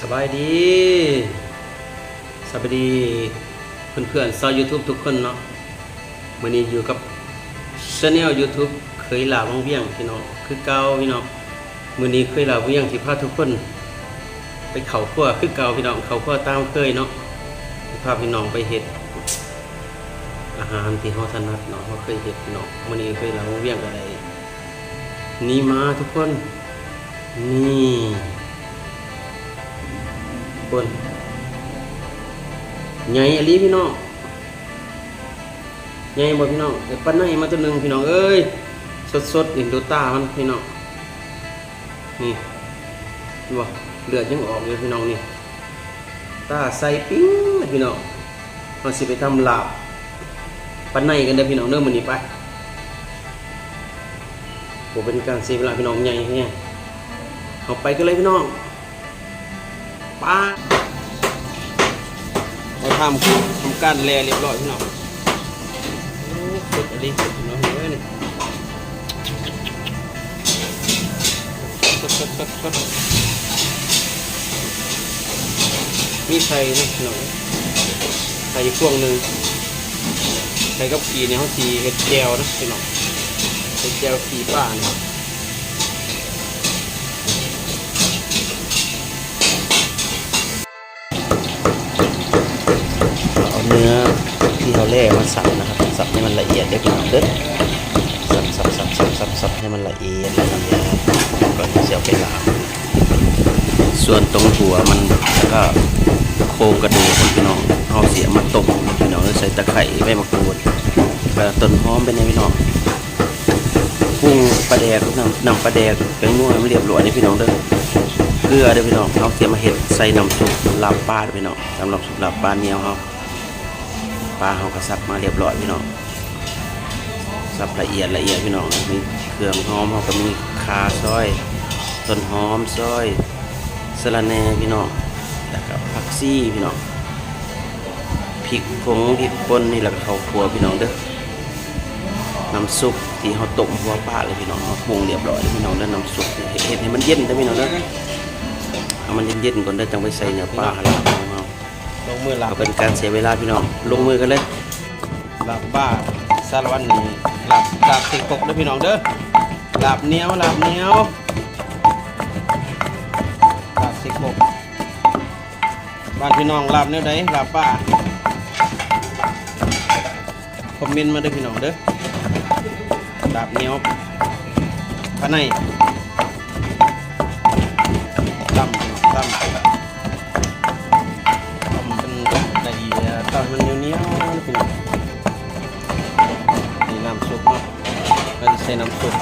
สบายดีสบายดีเพื่อนๆชาวยูทูบทุกคนเนาะวันนี้อยู่กับช anel YouTube เคยลาวังเวียงพี่น้องคือเก่าพี่น้องมื้อนี้เคยลาวังเวียงที่พาทุกคน ไปเขาขั้วคือเก่าพี่น้องเขาขั้วตามเคยเนาะพาพี่น้องไปเฮ็ดอาหารที่เฮาถนัดเนาะเฮาเคยเฮ็ดพี่น้องมื้อนี้เคยลาวังเวียงก็ได้นี่มาทุกคนนี่ คนใหญ่อลีพี่น้องใหญ่บ่พี่น้องเดี๋ยวปั้นในมาตัวหนึ่งพี่น้องเอ้ยสดสดๆนี่ดูตามันพี่น้องนี่เห็นบ่เลือดยังออกอยู่พี่น้องนี่ตาใสปิ้งพี่น้องเราสิไปทำลาบปั้นในกันเด้อพี่น้องเริ่มมื้อนี้ไปผมเป็นการเสียเวลาพี่น้องใหญ่เนี่ยเอาไปกันเลยพี่น้อง ป้าเราทำทำการแลเรียบร้อยพี่น้องโอ้สุดอะไรสุดน้องเฮ้ยนี่สดสดสดสดมีไข่นะพี่น้องไข่พวงหนึ่งไข่กับขีเนี่ยเขาสีเห็ดแจวนะพี่น้องเห็ดแจวขีป้านะครับ เนื้อที่เราแล่มาสับนะครับ สับให้มันละเอียดได้เป็นเด้อสับสับสับสับสับสับให้มันละเอียดละเอียดก่อนที่จะเอาไปล้างส่วนตรงหัวมันแล้วก็โครงกระดูกพี่น้องเอาเสียมาต้มพี่น้องใส่ตะไคร้ใบมะกรูดแล้วต้นหอมเป็นพี่น้องปรุงปลาแดกน้ำน้ำปลาแดกเป็นนัวให้มันเรียบร้อยนี่พี่น้องเด้อเกลือเด้อพี่น้องเอาเสียมาเห็ดใส่น้ำซุปลาบปลาเด้อพี่น้องสำหรับซุปลาบปลาเนียวเฮา ปลาเฮาก็สับมาเรียบร้อยพี่น้องสับละเอียดละเอียดพี่น้องมีเครื่องหอมเฮาก็มีคาซอยต้นหอมซอยสะระแหน่พี่น้องแล้วก็ผักซี่พี่น้องพริกผงพริกป่นนี่แล้วก็ข้าวคั่วพี่น้องเด้อน้ำซุปที่เฮาต้มหัวปลาเลยพี่น้องปรุงเรียบร้อยพี่น้องแล้วน้ำซุปเฮ็ดให้มันเย็นเด้พี่น้องเด้อเอามันเย็นๆก่อนได้จังไปใส่เนื้อปลาลาบของเราลง มือหลับเอาเป็นการเสียเวลาพี่น้องลงมือกันเลยหลับบ้าสารวัตรนี่หลับหลับติดกกเด้อพี่น้องเด้อหลับเหนียวหลับเหนียวหลับติดกกบ้านพี่น้องหลับแนวใดหลับป้าคอมเมนต์มาเด้อพี่น้องเด้อหลับเหนียวภายในตั้มตั้มตั้ม เอียดตั้มมันเหนียวๆนะพี่น้องนี่น้ำซุปเนาะเราจะใส่น้ำซุป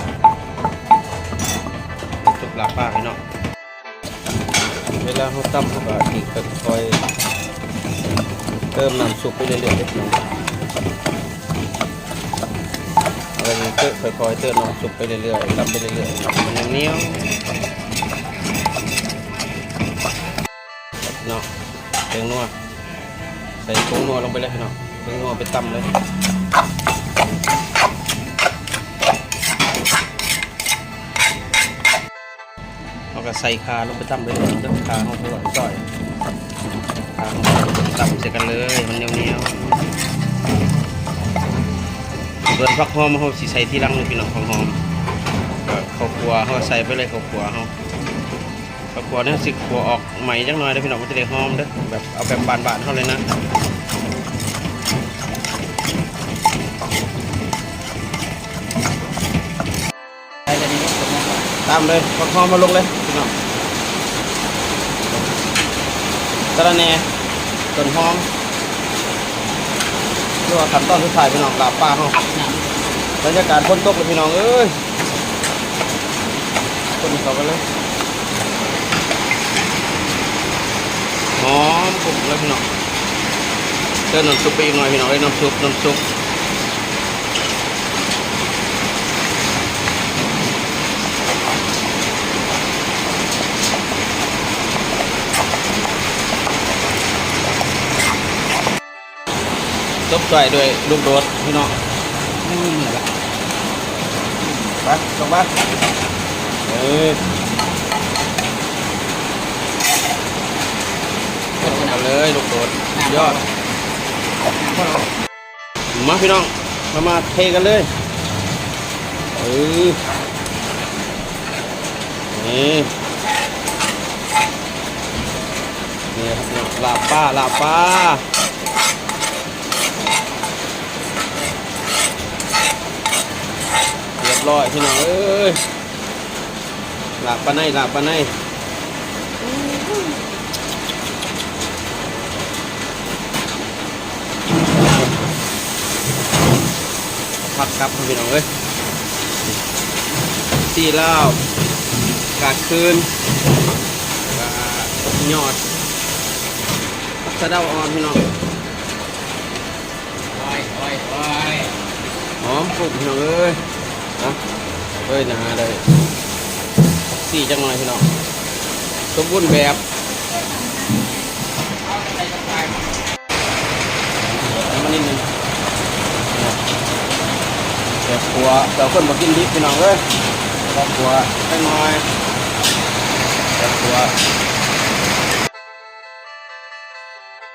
น้ำซุปลาป้าพี่เนาะเวลาเขาตั้มเขาก็อีกคอยๆเติมน้ำซุปไปเรื่อยๆเล็กน้อยอะไรนี้เติมค่อยๆเติมน้ำซุปไปเรื่อยๆตั้มไปเรื่อยๆมันเหนียวเนาะเติมนัว ส่ผงนัวลงไปเลยพี่เนาะผงนัวไปตั้มเลยเราก็ใส่คาลงไปตั้มเลยตั้มคาเขาไปหล่อยซอยคาเขาตั้มเสร็จกันเลยมันเหนียวเหนียวๆเบิร์นพักหอมเขาสิใส่ที่รังเลยพี่น้องของหอมก็ข้าวคั่วเขาใส่ไปเลยข้าวคั่วเขา ข้าวคั่วเนี่ยสิคั่วออกใหม่จังหน่อยเด้อพี่น้องมันจะได้หอมเด้อแบบเอาแบบบานๆเขาเลยนะตามเลยพักหอมมาลงเลยพี่น้องสะระแหน่ต้นหอมนี่ว่าขั้นตอนสุดท้ายพี่น้องลาบปลาเฮาบรรยากาศฝนตกเลยพี่น้องเอ้ยคนเขากันเลยห อมกลุ่มเลยพี่น้องเติมน้ำซุปไปอีกหน่อยพี่น้องเอ้ยน้ำซุปน้ำซุปซบใส่ด้วยลูกโดดพี่น้องไม่มีเหนือละไปลงไปเออ เลยลูกโดดยอดมาพี่น้องมามาเทกันเลยเออนี่นี่ครับเนี่ยลาป้าลาบป้าเรียบร้อยพี่น้องเอ้ยลาบปลาในลาบปลาใน พักครับพี่น้องเอ้ยสีเหล้ากาดคืนกาดยอดผักสะเดาอ่อนพี่น้องโอ้ยโอ้ยโอ้ยหอมปลุกพี่น้องเอ้ยนะเอ้ยนะเลยสี่จังหน่อยพี่น้องสมบูรณ์แบบน้ำมันนิดนึงเดี๋ยว ขัวเดี๋ยวคนมากินดิบพี่น้องเลยเดี๋ยวขัวแค่น้อยเดี๋ยวขัว